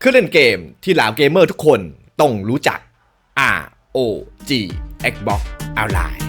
เครื่องเล่นเกมที่เหล่าเกมเมอร์ทุกคนต้องรู้จัก R O G Xbox Online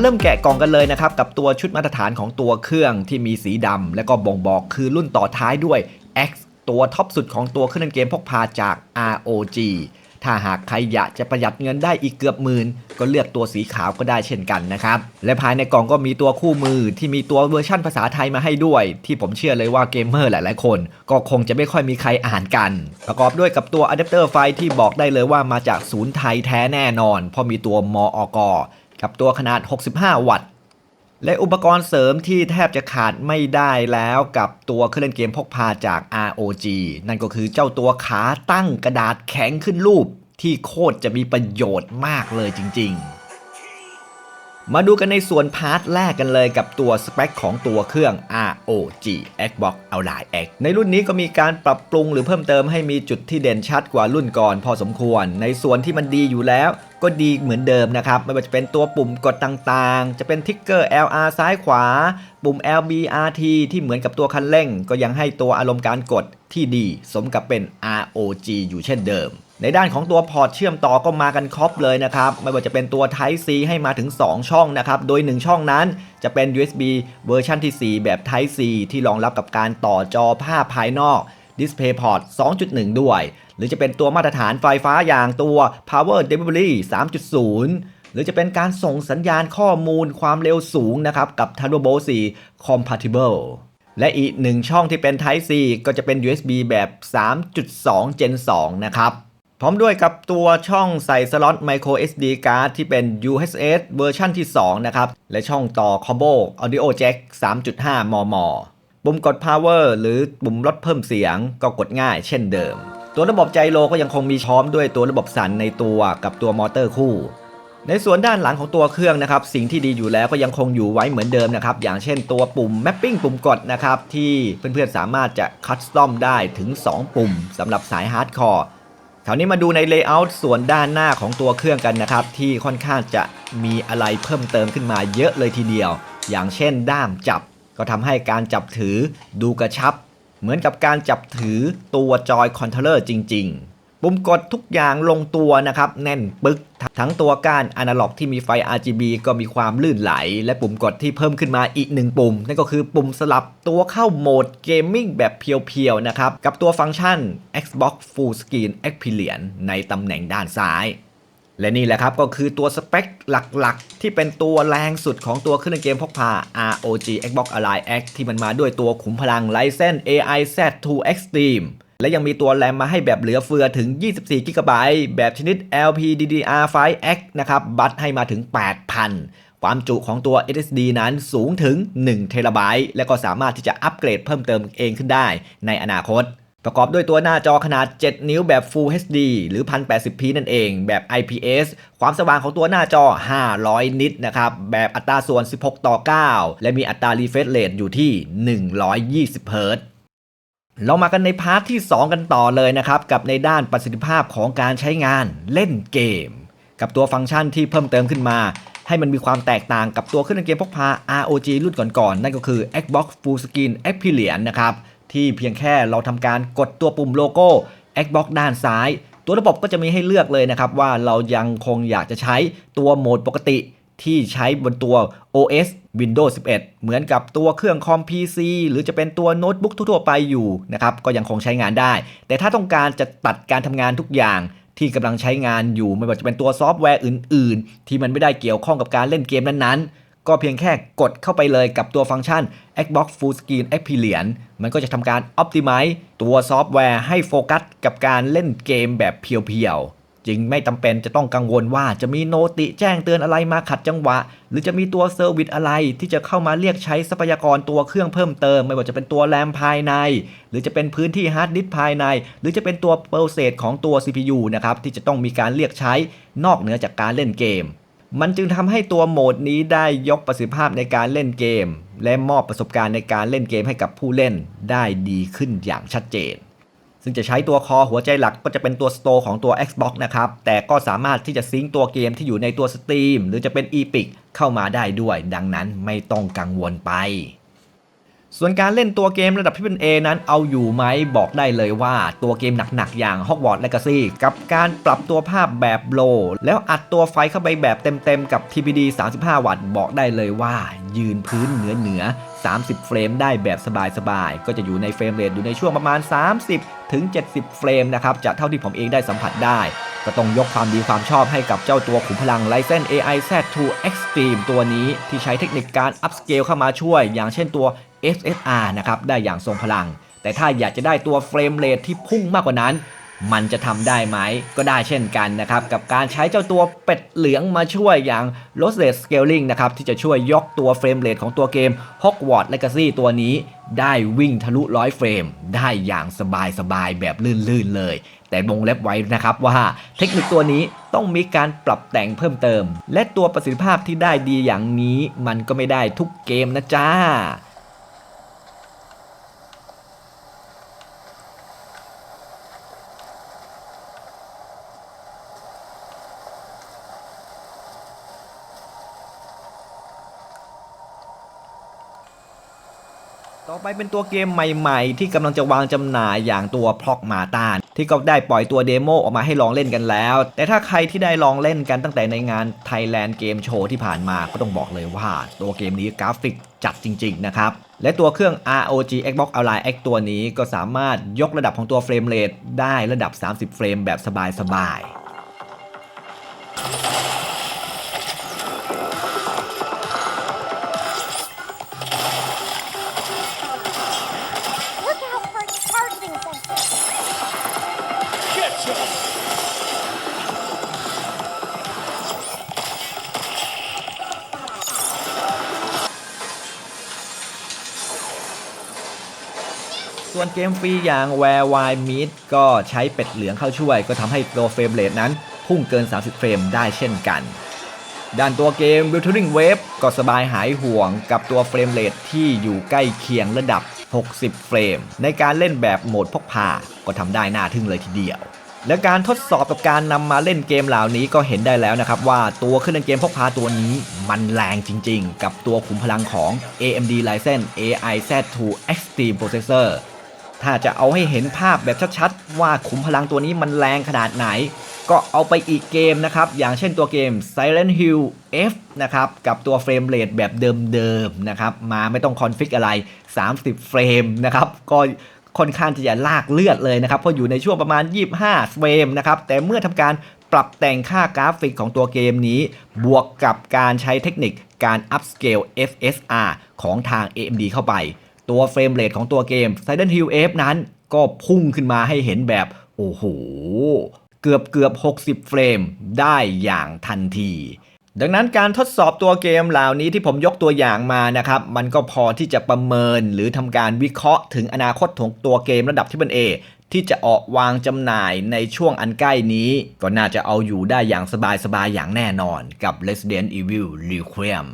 เริ่มแกะกล่องกันเลยนะครับ กับตัวชุดมาตรฐานของตัวเครื่องที่มีสีดำและก็บ่งบอกคือรุ่นต่อท้ายด้วย X ตัวท็อปสุดของตัวเครื่องเล่นเกมพกพาจาก ROG ถ้าหากใครอยากจะประหยัดเงินได้อีกเกือบหมื่นก็เลือกตัวสีขาวก็ได้เช่นกันนะครับ และภายในกล่องก็มีตัวคู่มือที่มีตัวเวอร์ชั่นภาษาไทยมาให้ด้วย ที่ผมเชื่อเลยว่าเกมเมอร์หลาย ๆ คน ก็คงจะไม่ค่อยมีใครอ่านกัน ประกอบด้วยกับตัวอะแดปเตอร์ไฟที่บอกได้เลยว่ามาจากศูนย์ไทยแท้แน่นอน เพราะมีตัวมออก กับตัวขนาด 65 วัตต์ และอุปกรณ์เสริมที่แทบจะขาดไม่ได้แล้วกับตัวเครื่องเล่นเกมพกพาจาก ROG นั่นก็คือเจ้าตัวขาตั้งกระดาษแข็งขึ้นรูปที่โคตรจะมีประโยชน์มากเลยจริง ๆ มาดูกันในส่วนพาร์ทแรกกันเลยกับตัวสเปคของตัวเครื่อง ROG Xbox Ally X ในรุ่นนี้ก็มีการปรับปรุงหรือเพิ่มเติมให้มีจุดที่เด่นชัดกว่ารุ่นก่อนพอสมควร ในส่วนที่มันดีอยู่แล้ว ก็ดีเหมือนเดิมนะครับ ไม่ว่าจะเป็นตัวปุ่มกดต่างๆ จะเป็นทิกเกอร์ LR ซ้ายขวา ปุ่ม LBRT ที่เหมือนกับตัวคันเร่ง ก็ยังให้ตัวอารมณ์การกดที่ดี สมกับเป็น ROG อยู่เช่นเดิม ในด้านของตัวพอร์ตเชื่อมต่อก็มากันครบเลยนะครับ ไม่ว่าจะเป็นตัว Type C ให้มาถึง 2 ช่องนะครับ โดย 1 ช่องนั้นจะเป็น USB เวอร์ชันที่ 4 แบบ Type C ที่รองรับกับการต่อจอภาพภายนอก DisplayPort 2.1 ด้วย หรือจะเป็นตัวมาตรฐานไฟฟ้าอย่างตัว Power Delivery 3.0 หรือจะเป็นการส่งสัญญาณข้อมูลความเร็วสูงนะครับกับ Thunderbolt 4 Compatible และอีกหนึ่งช่องที่เป็น Type C ก็จะเป็น USB แบบ 3.2 Gen 2 นะครับ พร้อมด้วยกับตัวช่องใส่สล็อต Micro SD card ที่เป็น UHS เวอร์ชันที่ 2 นะครับ และช่องต่อ Combo Audio Jack 3.5 มม ปุ่มกด Power หรือปุ่มลดเพิ่มเสียงก็กดง่ายเช่นเดิม ตัวระบบไจโรก็ยังคงมีพร้อมด้วยตัวระบบสั่นในตัวกับตัวมอเตอร์คู่ ในส่วนด้านหลังของตัวเครื่องนะครับ สิ่งที่ดีอยู่แล้วก็ยังคงอยู่ไว้เหมือนเดิมนะครับ อย่างเช่นตัวปุ่ม Mapping ปุ่มกดนะครับที่เพื่อนๆสามารถจะคัสตอมได้ถึง 2 ปุ่มสำหรับสายฮาร์ดคอร์ ราวนี้มาดูในเลเยอร์ส่วนด้านหน้าของตัวเครื่องกันนะครับ ที่ค่อนข้างจะมีอะไรเพิ่มเติมขึ้นมาเยอะเลยทีเดียว อย่างเช่นด้ามจับ ก็ทำให้การจับถือดูกระชับ เหมือนกับการจับถือตัวจอยคอนโทรลเลอร์จริง ๆ ปุ่มกดทุกอย่างลงตัวนะครับ แน่นปึกทั้งตัวก้านอนาล็อกที่มีไฟ RGB ก็มีความลื่นไหล และปุ่มกดที่เพิ่มขึ้นมาอีกหนึ่งปุ่ม นั่นก็คือปุ่มสลับตัวเข้าโหมดเกมมิ่งแบบเพียวๆนะครับ กับตัวฟังก์ชัน Xbox Full Screen Experience ในตำแหน่งด้านซ้าย และนี่แหละครับก็คือตัวสเปคหลักๆ ที่เป็นตัวแรงสุดของตัวเครื่องเกมพกพา ROG Xbox Ally X ที่มันมาด้วยตัวขุมพลัง Ryzen AI Z2 Extreme และยังมีตัวแรมมาให้แบบเหลือเฟือถึง 24 g b แบบชนิด LPDDR5X นะครับ บัตให้มาถึง 8,000 ความจุของตัว SSD นั้นสูงถึง1 t b และก็สามารถที่จะอัปเกรดเพิ่มเติมเองขึ้นได้ในอนาคตประกอบด้วยตัวหน้าจอขนาด 7 นิ้วแบบ Full HD หรือ 1080p นั่นเองแบบ IPS ความสว่างของตัวหน้าจอ 500 นิตนะครับ แบบอัตราส่วน 16 ต่อ 9 และมีอัตรา refresh rate อยู่ที่ 120 Hz เรามากันในพาร์ทที่ 2 กันต่อเลยนะครับ กับในด้านประสิทธิภาพของการใช้งานเล่นเกม กับตัวฟังก์ชันที่เพิ่มเติมขึ้นมา ให้มันมีความแตกต่างกับตัวเครื่องเล่นเกมพกพา ROG รุ่นก่อนๆนั่นก็คือ Xbox Full Screen Experience นะครับ ที่เพียงแค่เราทำการกดตัวปุ่มโลโก้ Xbox ด้านซ้าย ตัวระบบก็จะมีให้เลือกเลยนะครับว่าเรายังคงอยากจะใช้ตัวโหมดปกติ ที่ใช้บนตัว OS Windows 11 เหมือนกับตัวเครื่องคอม PC หรือจะเป็นตัวโน้ตบุ๊กทั่วไปอยู่นะครับก็ยังคงใช้งานได้ แต่ถ้าต้องการจะตัดการทำงานทุกอย่างที่กำลังใช้งานอยู่ไม่ว่าจะเป็นตัวซอฟต์แวร์อื่น ๆ ที่มันไม่ได้เกี่ยวข้องกับการเล่นเกมนั้นๆ ก็เพียงแค่กดเข้าไปเลยกับตัวฟังก์ชัน Xbox Full Screen Experience มันก็จะทำการ Optimize ตัวซอฟต์แวร์ให้โฟกัสกับการเล่นเกมแบบเพียวๆ จึงไม่จำเป็นจะต้องกังวลว่าจะมีโนติแจ้งเตือนอะไรมาขัดจังหวะ หรือจะมีตัวเซอร์วิสอะไรที่จะเข้ามาเรียกใช้ทรัพยากรตัวเครื่องเพิ่มเติม ไม่ว่าจะเป็นตัวแรมภายใน หรือจะเป็นพื้นที่ฮาร์ดดิสก์ภายใน หรือจะเป็นตัวโปอร์เซสของตัว CPU นะครับที่จะต้องมีการเรียกใช้นอกเหนือจากการเล่นเกม มันจึงทำให้ตัวโหมดนี้ได้ยกประสิทธิภาพในการเล่นเกม และมอบประสบการณ์ในการเล่นเกมให้กับผู้เล่นได้ดีขึ้นอย่างชัดเจน ซึ่งจะใช้ตัวคอหัวใจหลักก็จะเป็นตัว Store ของตัว Xbox นะครับ แต่ก็สามารถที่จะซิงตัวเกมที่อยู่ในตัว Steam หรือจะเป็น Epic เข้ามาได้ด้วย ดังนั้นไม่ต้องกังวลไป ส่วนการเล่นตัวเกมระดับที่เป็น A นั้นเอาอยู่ไหมบอกได้เลยว่า ตัวเกมหนักๆอย่าง Hogwarts Legacy กับการปรับตัวภาพแบบโลแล้วอัดตัวไฟเข้าไปแบบเต็มๆกับ TPD 35 วัตต์บอกได้เลยว่า ยืนพื้นเหนือเหนือ30 เฟรมได้แบบสบายๆ ก็จะอยู่ในเฟรมเรทอยู่ในช่วงประมาณ 30 ถึง 70 เฟรมนะครับจากเท่าที่ผมเองได้สัมผัสได้ ก็ต้องยกความดีความชอบให้กับเจ้าตัวขุมพลัง Ryzen AI Z2 Extreme ตัวนี้ที่ใช้เทคนิคการ upscale เข้ามาช่วย อย่างเช่นตัว SSR นะครับได้อย่างทรงพลัง แต่ถ้าอยากจะได้ตัวเฟรมเรทที่พุ่งมากกว่านั้น มันจะทำได้ไหมก็ได้เช่นกันนะครับ กับการใช้เจ้าตัวเป็ดเหลืองมาช่วยอย่าง Lossless Scaling นะครับ ที่จะช่วยยกตัวเฟรมเรทของตัวเกม Hogwarts Legacy ตัวนี้ ได้วิ่งทะลุร้อยเฟรม ได้อย่างสบายๆแบบลื่นๆเลย แต่วงเล็บไว้นะครับว่าเทคนิคตัวนี้ต้องมีการปรับแต่งเพิ่มเติม และตัวประสิทธิภาพที่ได้ดีอย่างนี้ มันก็ไม่ได้ทุกเกมนะจ้า ไปเป็นตัวเกมใหม่ๆ ที่กำลังจะวางจำหน่ายอย่างตัวพล็อกมาตานที่ก็ได้ปล่อยตัวเดโมออกมาให้ลองเล่นกันแล้ว แต่ถ้าใครที่ได้ลองเล่นกันตั้งแต่ในงาน Thailand Game Show ที่ผ่านมาก็ต้องบอกเลยว่าตัวเกมนี้กราฟิกจัดจริงๆนะครับ และตัวเครื่อง ROG Xbox Ally X ตัวนี้ก็สามารถยกระดับของตัวเฟรมเรทได้ระดับ 30 เฟรมแบบสบายๆ ส่วนเกมฟรีอย่าง Where Wild Meat ก็ใช้เป็ดเหลืองเข้าช่วย ก็ทำให้ตัวเฟรมเรทนั้นพุ่งเกิน 30 เฟรมได้เช่นกัน ด้านตัวเกม Wuthering Wave ก็สบายหายห่วงกับตัวเฟรมเรทที่อยู่ใกล้เคียงระดับ 60 เฟรม ในการเล่นแบบโหมดพกพา ก็ทำได้น่าทึ่งเลยทีเดียวและการทดสอบกับการนำมาเล่นเกมเหล่านี้ก็เห็นได้แล้วนะครับ ว่าตัวเครื่องเล่นเกมพกพาตัวนี้มันแรงจริงๆ กับตัวขุมพลังของ AMD Ryzen AI Z2 Extreme Processor ถ้าจะเอาให้เห็นภาพแบบชัดๆ ว่าขุมพลังตัวนี้มันแรงขนาดไหน ก็เอาไปอีกเกมนะครับ อย่างเช่นตัวเกม Silent Hill F นะครับ กับตัวเฟรมเรทแบบเดิมๆนะครับ มาไม่ต้องคอนฟิกอะไร 30 เฟรมนะครับ ก็ค่อนข้างที่จะลากเลือดเลยนะครับ เพราะอยู่ในช่วงประมาณ 25 เฟรมนะครับ แต่เมื่อทำการปรับแต่งค่ากราฟิกของตัวเกมนี้ บวกกับการใช้เทคนิคการ upscale FSR ของทาง AMD เข้าไป ตัวเฟรมเรทของตัวเกม Silent Hill F นั้นก็พุ่งขึ้นมาให้เห็นแบบ โอ้โห เกือบเกือบ 60 เฟรมได้อย่างทันที ดังนั้นการทดสอบตัวเกมเหล่านี้ที่ผมยกตัวอย่างมานะครับ มันก็พอที่จะประเมินหรือทำการวิเคราะห์ถึงอนาคตของตัวเกมระดับที่เป็น A ที่จะออกวางจำหน่ายในช่วงอันใกล้นี้ ก็น่าจะเอาอยู่ได้อย่างสบายๆอย่างแน่นอนกับ Resident Evil Requiem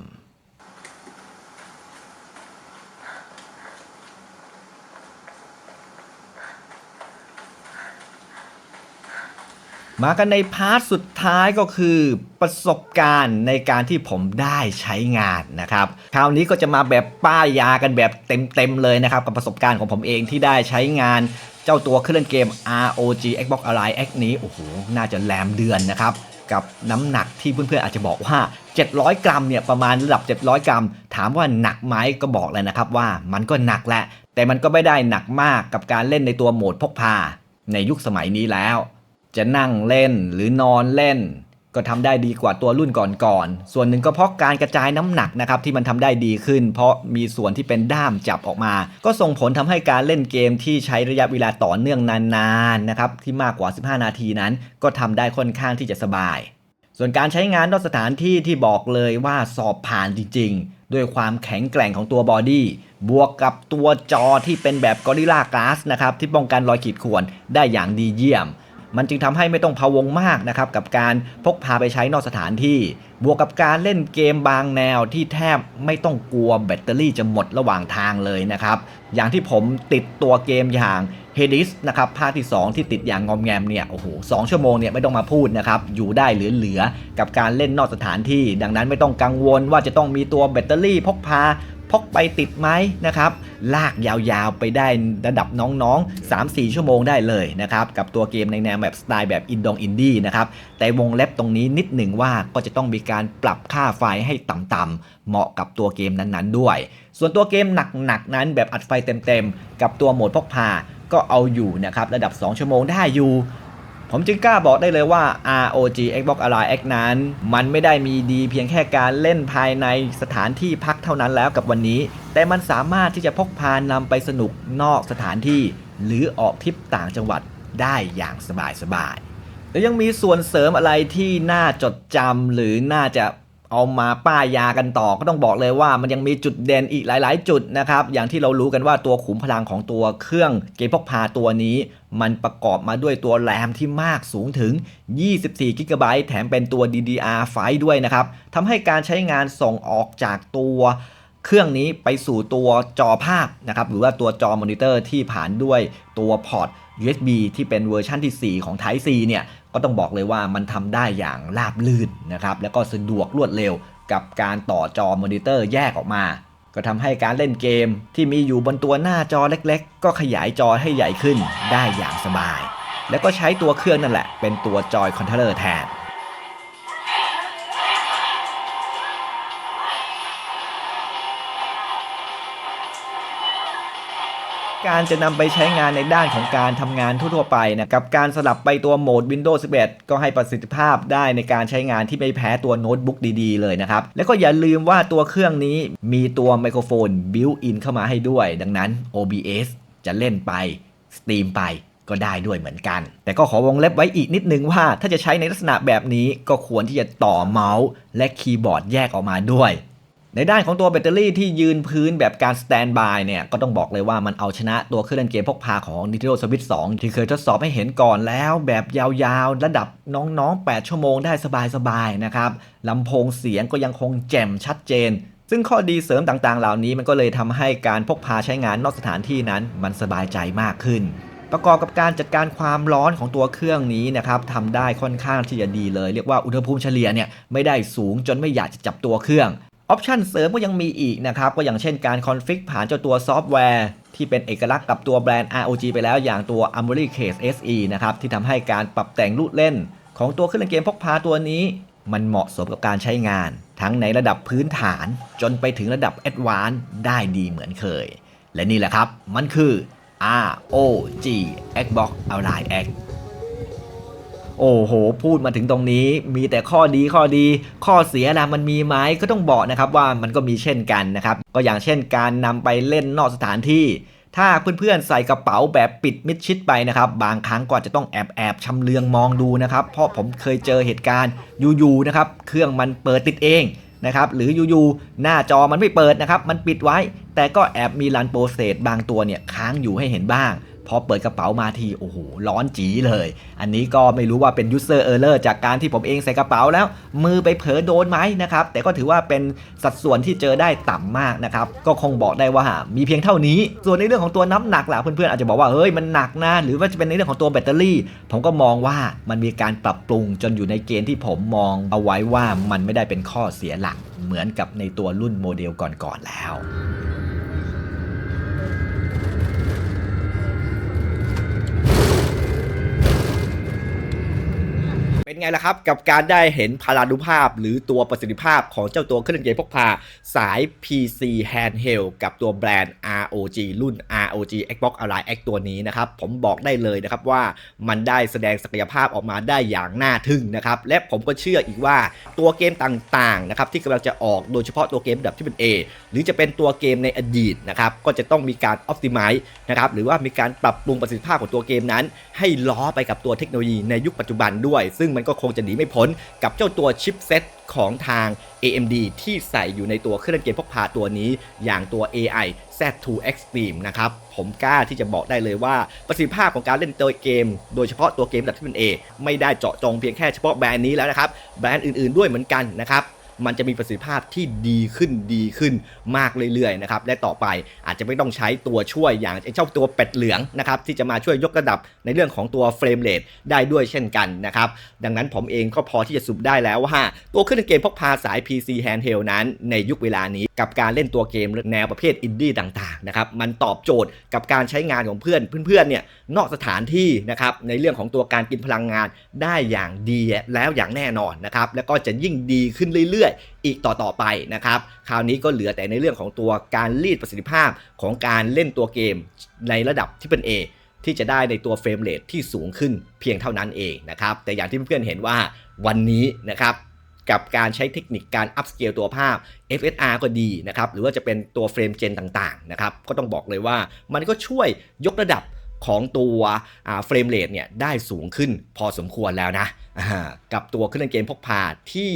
มากันในพาร์ทสุดท้ายก็คือประสบการณ์ในการที่ผมได้ใช้งานนะครับ คราวนี้ก็จะมาแบบป้ายยากันแบบเต็มๆเลยนะครับ กับประสบการณ์ของผมเองที่ได้ใช้งานเจ้าตัวเครื่องเล่นเกม ROG Xbox Ally X นี้ โอ้โห น่าจะแรมเดือนนะครับ กับน้ำหนักที่เพื่อนๆอาจจะบอกว่า 700 กรัมเนี่ยประมาณระดับ 700 กรัม ถามว่าหนักไหมก็บอกเลยนะครับว่ามันก็หนักแหละ แต่มันก็ไม่ได้หนักมากกับการเล่นในตัวโหมดพกพาในยุคสมัยนี้แล้ว จะนั่งเล่นหรือนอนเล่น ก็ทำได้ดีกว่าตัวรุ่นก่อนๆ ส่วนหนึ่งก็เพราะการกระจายน้ำหนักนะครับที่มันทำได้ดีขึ้น เพราะมีส่วนที่เป็นด้ามจับออกมา ก็ส่งผลทำให้การเล่นเกมที่ใช้ระยะเวลาต่อเนื่องนานๆนะครับที่มากกว่า 15 นาทีนั้น ก็ทำได้ค่อนข้างที่จะสบายส่วนการใช้งานนอกสถานที่ที่บอกเลยว่าสอบผ่านจริงๆ ด้วยความแข็งแกร่งของตัวบอดี้บวกกับตัวจอที่เป็นแบบกอริลลากลาสนะครับที่ป้องกันรอยขีดข่วนได้อย่างดีเยี่ยม มันจึงทำให้ไม่ต้องพะวงมากนะครับกับการพกพาไปใช้นอกสถานที่ บวกกับการเล่นเกมบางแนวที่แทบไม่ต้องกลัวแบตเตอรี่จะหมดระหว่างทางเลยนะครับ อย่างที่ผมติดตัวเกมอย่าง Hades นะครับภาคที่ 2 ที่ติดอย่างงอมแงมเนี่ยโอ้โหสองชั่วโมงเนี่ยไม่ต้องมาพูดนะครับ อยู่ได้เหลือๆกับการเล่นนอกสถานที่ ดังนั้นไม่ต้องกังวลว่าจะต้องมีตัวแบตเตอรี่พกพา พกไปติดไหมนะครับ ลากยาวๆไปได้ระดับน้องๆ 3-4 ชั่วโมงได้เลยนะครับ กับตัวเกมในแนวแบบสไตล์แบบอินดองอินดี้นะครับ แต่วงเล็บตรงนี้นิดหนึ่งว่าก็จะต้องมีการปรับค่าไฟให้ต่ำๆเหมาะกับตัวเกมนั้นๆด้วย ส่วนตัวเกมหนักๆนั้นแบบอัดไฟเต็มๆ กับตัวโหมดพกพาก็เอาอยู่นะครับระดับ 2 ชั่วโมงได้อยู่ ผมจึงกล้าบอกได้เลยว่า ROG Xbox Ally X นั้น มันไม่ได้มีดีเพียงแค่การเล่นภายในสถานที่พักเท่านั้นแล้วกับวันนี้ แต่มันสามารถที่จะพกพานำไปสนุกนอกสถานที่ หรือออกทริปต่างจังหวัดได้อย่างสบายๆแล้วยังมีส่วนเสริมอะไรที่น่าจดจำหรือน่าจะ เอามาป้ายยากันต่อก็ต้องบอกเลยว่ามันยังมีจุดเด่นอีกหลาย ๆ จุดนะครับอย่างที่เรารู้กันว่าตัวขุมพลังของตัวเครื่องเกมพกพาตัวนี้ มันประกอบมาด้วยตัวแรมที่มากสูงถึง 24 g b แถมเป็นตัว DDR5 ด้วยนะครับทำให้การใช้งานส่งออกจากตัวเครื่องนี้ไปสู่ตัวจอภาพนะครับหรือว่าตัวจอมอนิเตอร์ที่ผ่านด้วยตัวพอร์ต USB ที่เป็นเวอร์ชันที่ 4 ของ Type C เนี่ย ก็ต้องบอกเลยว่ามันทำได้อย่างราบลื่นนะครับแล้วก็สะดวกรวดเร็วกับการต่อจอมอนิเตอร์แยกออกมา ก็ทำให้การเล่นเกมที่มีอยู่บนตัวหน้าจอเล็กๆ ก็ขยายจอให้ใหญ่ขึ้นได้อย่างสบาย แล้วก็ใช้ตัวเครื่องนั่นแหละ เป็นตัวจอยคอนโทรลเลอร์แทน การจะนำไปใช้งานในด้านของการทำงานทั่วๆไปนะกับการสลับไปตัวโหมด Windows 11 ก็ให้ประสิทธิภาพได้ในการใช้งานที่ไม่แพ้ตัวโน้ตบุ๊กดีๆ เลยนะครับ แล้วก็อย่าลืมว่าตัวเครื่องนี้มีตัวไมโครโฟน built-in เข้ามาให้ด้วย ดังนั้น OBS จะเล่นไป Steam ไปก็ได้ด้วยเหมือนกัน แต่ก็ขอวงเล็บไว้อีกนิดนึงว่า ถ้าจะใช้ในลักษณะแบบนี้ก็ควรที่จะต่อเมาส์และคีย์บอร์ดแยกออกมาด้วย ในด้านของตัวแบตเตอรี่ที่ยืนพื้นแบบการสแตนบายเนี่ยก็ต้องบอกเลยว่ามันเอาชนะตัวเครื่องเล่นเกมพกพาของ Nintendo Switch 2 ที่เคยทดสอบให้เห็นก่อนแล้ว แบบยาวๆ ระดับน้องๆ 8 ชั่วโมงได้สบายๆ นะครับลำโพงเสียงก็ยังคงแจ่มชัดเจน ซึ่งข้อดีเสริมต่างๆ เหล่านี้มันก็เลยทำให้การพกพาใช้งานนอกสถานที่นั้นมันสบายใจมากขึ้นประกอบกับการจัดการความร้อนของตัวเครื่องนี้นะครับทำได้ค่อนข้างที่จะดีเลย เรียกว่าอุณหภูมิเฉลี่ยเนี่ยไม่ได้สูงจนไม่อยากจะจับตัวเครื่อง ออปชันเสริมก็ยังมีอีกนะครับ ก็อย่างเช่นการคอนฟิกผ่านเจ้าตัวซอฟต์แวร์ ที่เป็นเอกลักษณ์กับตัวแบรนด์ ROG ไปแล้วอย่างตัว Armory Case SE นะครับที่ทำให้การปรับแต่งลูกเล่น ของตัวเครื่องเล่นเกมพกพาตัวนี้ มันเหมาะสมกับการใช้งาน ทั้งในระดับพื้นฐาน จนไปถึงระดับแอดวานซ์ได้ดีเหมือนเคย และนี่แหละครับ มันคือ ROG Xbox Ally X โอ้โห พูดมาถึงตรงนี้ มีแต่ข้อดีข้อดี ข้อเสียนะมันมีไหมก็ต้องบอกนะครับว่ามันก็มีเช่นกันนะครับ ก็อย่างเช่นการนำไปเล่นนอกสถานที่ ถ้าเพื่อนๆใส่กระเป๋าแบบปิดมิดชิดไปนะครับ บางครั้งก็อาจะต้องแอบแอบชำเลืองมองดูนะครับ เพราะผมเคยเจอเหตุการณ์อยู่ๆนะครับ เครื่องมันเปิดติดเองนะครับ หรืออยู่ๆหน้าจอมันไม่เปิดนะครับ มันปิดไว้ แต่ก็แอบมีรันโปรเซสบางตัวเนี่ยค้างอยู่ให้เห็นบ้าง พอเปิดกระเป๋ามาทีโอ้โหร้อนจีเลย อันนี้ก็ไม่รู้ว่าเป็น user error จากการที่ผมเองใส่กระเป๋าแล้ว มือไปเผลอโดนไหมนะครับ แต่ก็ถือว่าเป็นสัดส่วนที่เจอได้ต่ำมากนะครับ ก็คงบอกได้ว่ามีเพียงเท่านี้ ส่วนในเรื่องของตัวน้ำหนักล่ะเพื่อนๆอาจจะบอกว่าเฮ้ยมันหนักนะหรือว่าจะเป็นในเรื่องของตัวแบตเตอรี่ ผมก็มองว่ามันมีการปรับปรุงจนอยู่ในเกณฑ์ที่ผมมองเอาไว้ว่ามันไม่ได้เป็นข้อเสียหลักเหมือนกับในตัวรุ่นโมเดลก่อนๆแล้ว เป็นไงล่ะครับ กับการได้เห็นพลานุภาพหรือตัวประสิทธิภาพของเจ้าตัวเครื่องเล่นเกมพกพาสาย PC Handheld กับตัวแบรนด์ ROG รุ่น ROG Xbox Ally X ตัวนี้นะครับ ผมบอกได้เลยนะครับว่ามันได้แสดงศักยภาพออกมาได้อย่างน่าทึ่งนะครับ และผมก็เชื่ออีกว่าตัวเกมต่างๆนะครับที่กำลังจะออกโดยเฉพาะตัวเกมระดับที่เป็น A หรือจะเป็นตัวเกมในอดีตนะครับก็จะต้องมีการ Optimize นะครับหรือว่ามีการปรับปรุงประสิทธิภาพของตัวเกมนั้น ให้ล้อไปกับตัวเทคโนโลยีในยุคปัจจุบันด้วย ซึ่งมันก็คงจะหนีไม่พ้นกับเจ้าตัวชิปเซ็ตของทาง AMD ที่ใส่อยู่ในตัวเครื่องเล่นเกมพกพาตัวนี้ อย่างตัว AI Z2 Extreme นะครับ ผมกล้าที่จะบอกได้เลยว่า ประสิทธิภาพของการเล่นตัวเกม โดยเฉพาะตัวเกมแบบที่เป็น A ไม่ได้เจาะจงเพียงแค่เฉพาะแบรนด์นี้แล้วนะครับ แบรนด์อื่นๆด้วยเหมือนกันนะครับ มันจะมีประสิทธิภาพที่ดีขึ้นดีขึ้นมากเรื่อยๆนะครับและต่อไปอาจจะไม่ต้องใช้ตัวช่วยอย่างเจ้าตัวเป็ดเหลืองนะครับที่จะมาช่วยยกระดับในเรื่องของตัวเฟรมเรทได้ด้วยเช่นกันนะครับดังนั้นผมเองก็พอที่จะสรุปได้แล้วว่าตัวเครื่องเกมพกพาสาย PC Handheld นั้นในยุคเวลานี้กับการเล่นตัวเกมแนวประเภทอินดี้ต่างๆนะครับมันตอบโจทย์กับการใช้งานของเพื่อนเพื่อนๆเนี่ยนอกสถานที่นะครับในเรื่องของตัวการกินพลังงานได้อย่างดีแล้วอย่างแน่นอนนะครับแล้วก็จะยิ่งดีขึ้นเรื่อยๆ อีกต่อๆไปนะครับ คราวนี้ก็เหลือแต่ในเรื่องของตัวการรีดประสิทธิภาพของการเล่นตัวเกมในระดับที่เป็น A ที่จะได้ในตัวเฟรมเรทที่สูงขึ้นเพียงเท่านั้นเองนะครับ แต่อย่างที่เพื่อนๆเห็นว่าวันนี้นะครับกับการใช้เทคนิคการอัพสเกลตัวภาพ FSR ก็ดีนะครับ หรือว่าจะเป็นตัวเฟรมเจนต่างๆนะครับ ก็ต้องบอกเลยว่ามันก็ช่วยยกระดับของตัวเฟรมเรทเนี่ยได้สูงขึ้นพอสมควรแล้วนะ กับตัวเครื่องเล่นเกมพกพาที่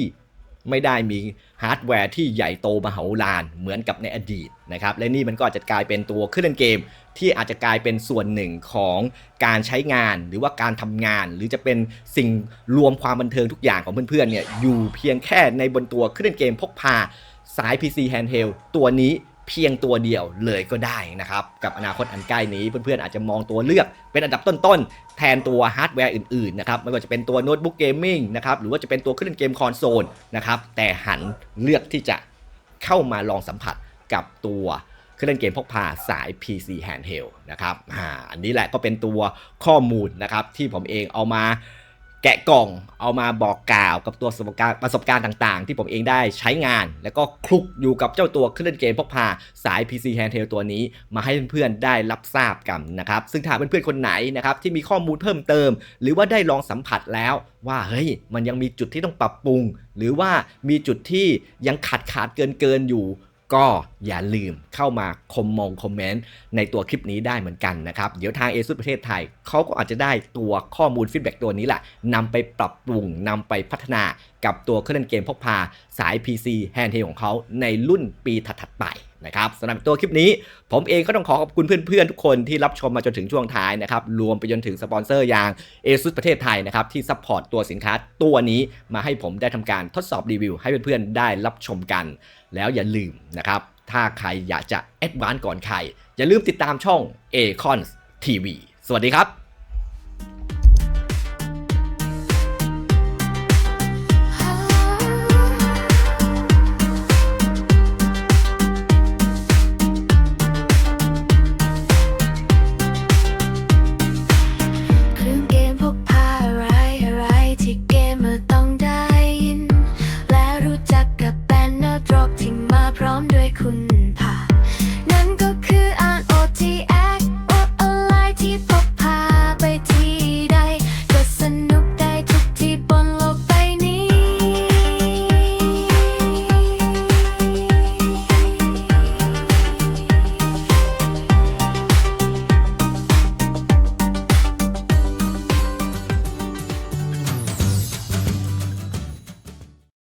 ไม่ได้มีฮาร์ดแวร์ที่ใหญ่โตมหาศานเหมือนกับในอดีตนะครับและนี่มันก็อาจจะกลายเป็นตัวเครื่องเล่นเกม ที่อาจจะกลายเป็นส่วนหนึ่งของการใช้งานหรือว่าการทำงาน หรือจะเป็นสิ่งรวมความบันเทิงทุกอย่างของเพื่อนๆเนี่ยอยู่เพียงแค่ในบนตัวเครื่องเล่นเกมพกพาสาย PC Handheld ตัวนี้ เพียงตัวเดียวเลยก็ได้นะครับ กับอนาคตอันใกล้นี้เพื่อนๆอาจจะมองตัวเลือกเป็นอันดับต้นๆ แทนตัวฮาร์ดแวร์อื่นๆนะครับไม่ว่าจะเป็นตัวโน้ตบุ๊กเกมมิ่งนะครับหรือว่าจะเป็นตัวเครื่องเล่นเกมคอนโซลนะครับแต่หันเลือกที่จะเข้ามาลองสัมผัสกับตัวเครื่องเล่นเกมพกพาสาย PC Handheld นะครับอ่าอันนี้แหละก็เป็นตัวข้อมูลนะครับที่ผมเองเอามา แกะกล่องเอามาบอกกล่าวกับตัวประสบการณ์ประสบการณ์ต่างๆ ที่ผมเองได้ใช้งาน แล้วก็คลุกอยู่กับเจ้าตัวเครื่องเล่นเกมพกพาสาย PC Handheld ตัวนี้ มาให้เพื่อนๆได้รับทราบกันนะครับ ซึ่งถ้าเพื่อนๆคนไหนนะครับที่มีข้อมูลเพิ่มเติม หรือว่าได้ลองสัมผัสแล้วว่าเฮ้ยมันยังมีจุดที่ต้องปรับปรุง หรือว่ามีจุดที่ยังขาดขาดเกินเกินๆอยู่ ก็อย่าลืมเข้ามาคอมมงคอมเมนต์ในตัวคลิปนี้ได้เหมือนกันนะครับ เดี๋ยวทาง ASUS ประเทศไทยเขาก็อาจจะได้ตัวข้อมูลฟีดแบ็กตัวนี้แหละนำไปปรับปรุงนำไปพัฒนากับตัวเครื่องเล่นเกมพกพาสาย PC Handheld ของเขาในรุ่นปีถัดๆไป นะครับสำหรับตัวคลิปนี้ ผมเองก็ต้องขอขอบคุณเพื่อนๆ ทุกคนที่รับชมมาจนถึงช่วงท้ายนะครับ รวมไปจนถึงสปอนเซอร์อย่าง ASUS ประเทศไทยนะครับ ที่ซัพพอร์ตตัวสินค้าตัวนี้มาให้ผมได้ทำการทดสอบรีวิว ให้เพื่อนๆ ได้รับชมกัน แล้วอย่าลืมนะครับ ถ้าใครอยากจะแอดวานซ์ก่อนใคร อย่าลืมติดตามช่อง a c o n TV สวัสดีครับ